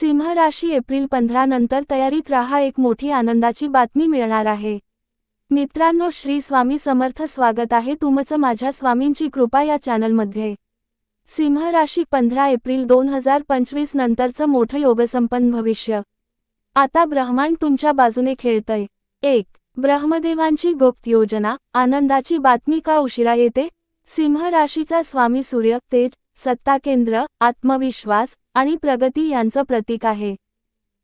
सिंह राशी एप्रिल पंधरा नंतर तयारीत राहा. एक मोठी आनंदाची बातमी मिळणार आहे. मित्रांनो श्री स्वामी समर्थ स्वागत आहे तुमचं माझ्या स्वामींची कृपा या चॅनलमध्ये. सिंह राशी पंधरा एप्रिल दोन हजार पंचवीस नंतरचं मोठं योगसंपन्न भविष्य. आता ब्रह्मांड तुमच्या बाजूने खेळतय. एक ब्रह्मदेवांची गुप्त योजना. आनंदाची बातमी का उशिरा येते? सिंह राशीचा स्वामी सूर्य तेज सत्ता केंद्र आत्मविश्वास आणि प्रगती यांचं प्रतीक आहे.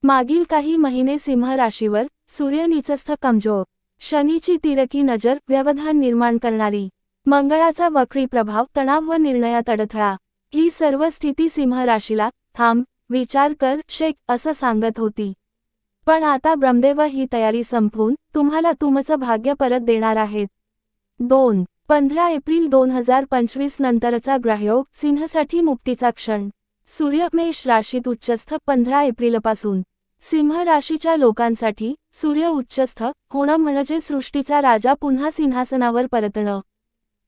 मागील काही महिने सिंह राशीवर सूर्य निचस्थ कमजोर शनीची तिरकी नजर व्यवधान निर्माण करणारी मंगळाचा वक्री प्रभाव तणाव व निर्णयात अडथळा. ही सर्व स्थिती सिंह राशीला थांब विचार कर शेक असं सांगत होती. पण आता ब्रह्मदेव ही तयारी संपवून तुम्हाला तुमचं भाग्य परत देणार आहेत. दोन पंधरा एप्रिल दोन हजार पंचवीस नंतरचा ग्रहयोग सिंहसाठी मुक्तीचा क्षण. सूर्य मेष राशीत उच्चस्थ पंधरा एप्रिलपासून. सिंह राशीच्या लोकांसाठी सूर्य उच्चस्थ होणं म्हणजे सृष्टीचा राजा पुन्हा सिंहासनावर परतणं.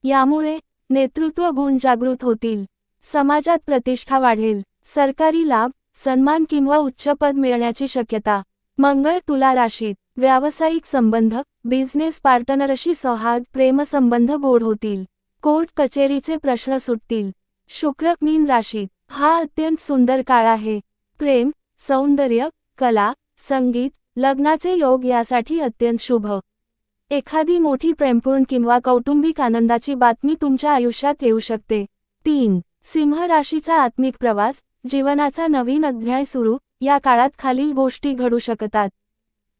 यामुळे नेतृत्व गुण जागृत होतील. समाजात प्रतिष्ठा वाढेल. सरकारी लाभ सन्मान किंवा उच्च पद मिळण्याची शक्यता. मंगळ तुला राशीत व्यावसायिक संबंध बिझनेस पार्टनरशी सौहार्द प्रेमसंबंध गोड होतील. कोर्ट कचेरीचे प्रश्न सुटतील. शुक्र मीन राशीत हा अत्यंत सुंदर काळ आहे. प्रेम सौंदर्य कला संगीत लग्नाचे योग यासाठी अत्यंत शुभ. एखादी मोठी प्रेमपूर्ण किंवा कौटुंबिक आनंदाची बातमी तुमच्या आयुष्यात येऊ शकते. तीन सिंह राशीचा आत्मिक प्रवास जीवनाचा नवीन अध्याय सुरू या काळात खालील गोष्टी घडू शकतात.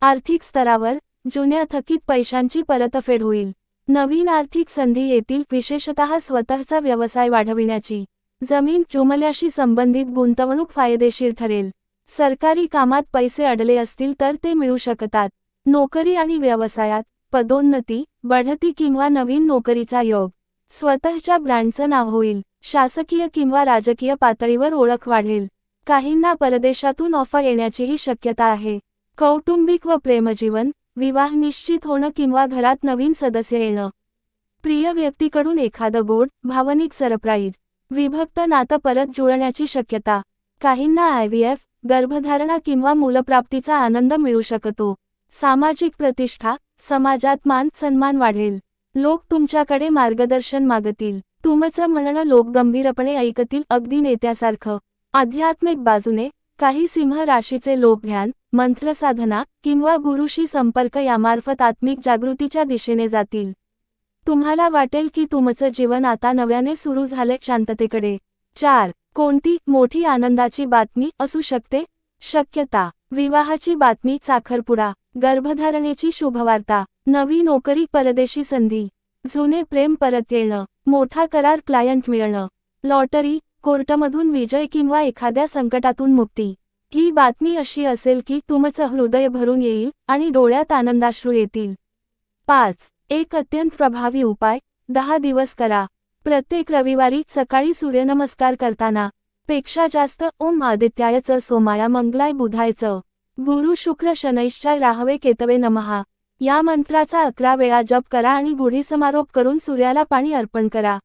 आर्थिक स्तरावर जुन्या थकीत पैशांची परतफेड होईल. नवीन आर्थिक संधी येतील विशेषतः स्वतःचा व्यवसाय वाढविण्याची. जमीन चुमल्याशी संबंधित गुंतवणूक फायदेशीर ठरेल. सरकारी कामात पैसे अडले असतील तर ते मिळू शकतात. नोकरी आणि व्यवसायात पदोन्नती बढती किंवा नवीन नोकरीचा योग. स्वतःच्या ब्रँडचं नाव होईल. शासकीय किंवा राजकीय पातळीवर ओळख वाढेल. काहींना परदेशातून ऑफर येण्याचीही शक्यता आहे. कौटुंबिक व प्रेमजीवन विवाह निश्चित होणं किंवा घरात नवीन सदस्य येणं. प्रिय व्यक्तीकडून एखादं गोड भावनिक सरप्राईज. विभक्त नातं परत जुळण्याची शक्यता. काहींना आयव्हीएफ गर्भधारणा किंवा मूलप्राप्तीचा आनंद मिळू शकतो. सामाजिक प्रतिष्ठा समाजात मान सन्मान वाढेल. लोक तुमच्याकडे मार्गदर्शन मागतील. तुमचं म्हणणं लोक गंभीरपणे ऐकतील अगदी नेत्यासारखं. आध्यात्मिक बाजूने काही सिंह राशीचे लोक ध्यान मंत्रसाधना किंवा गुरुशी संपर्क यामार्फत आत्मिक जागृतीच्या दिशेने जातील. तुम्हाला वाटेल की तुमचं जीवन आता नव्याने सुरू झाले शांततेकडे. चार कोणती मोठी आनंदाची बातमी असू शकते? शक्यता विवाहाची बातमी साखरपुडा गर्भधारणेची शुभवार्ता नवी नोकरी परदेशी संधी जुने प्रेम परत येणं मोठा करार क्लायंट मिळणं लॉटरी कोर्टमधून विजय किंवा एखाद्या संकटातून मुक्ती. ही बातमी अशी असेल की तुमचं हृदय भरून येईल आणि डोळ्यात आनंदाश्रू येतील. पाच एक अत्यंत प्रभावी उपाय दहा दिवस करा. प्रत्येक रविवारी सकाळी सूर्यनमस्कार करताना पेक्षा जास्त ओम आदित्यायचं सोमाया मंगलाय बुधायचं. गुरु शुक्र शनैश्चाय राहवे केतवे नमहा या मंत्राचा अकरा वेळा जप करा आणि गुढी समारोप करून सूर्याला पाणी अर्पण करा.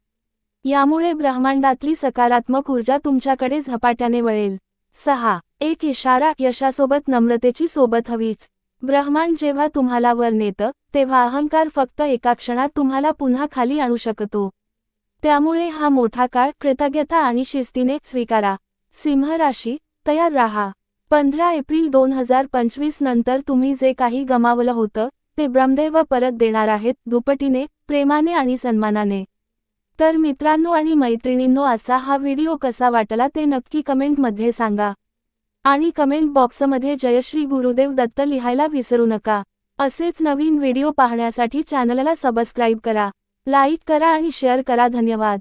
यामुळे ब्रह्मांडातली सकारात्मक ऊर्जा तुमच्याकडे झपाट्याने वळेल. सहा. एक इशारा यशासोबत नम्रतेची सोबत हवीच. ब्रह्मांड जेव्हा तुम्हाला वर नेतं तेव्हा अहंकार फक्त एका क्षणात तुम्हाला पुन्हा खाली आणू शकतो. त्यामुळे हा मोठा काळ कृतज्ञता आणि शिस्तीने स्वीकारा. सिंह राशी तयार राहा. पंधरा एप्रिल दोन हजार पंचवीस नंतर तुम्ही जे काही गमावलं होतं ते ब्रह्मदेव परत देणार आहेत दुपटीने प्रेमाने आणि सन्मानाने. तर मित्रांनो आणि मैत्रिणींनो असा हा व्हिडिओ कसा वाटला ते नक्की कमेंटमध्ये सांगा. आणि कमेंट बॉक्समध्ये जयश्री गुरुदेव दत्त लिहायला विसरू नका. असेच नवीन व्हिडिओ पाहण्यासाठी चॅनलला सबस्क्राईब करा. लाईक करा आणि शेअर करा. धन्यवाद.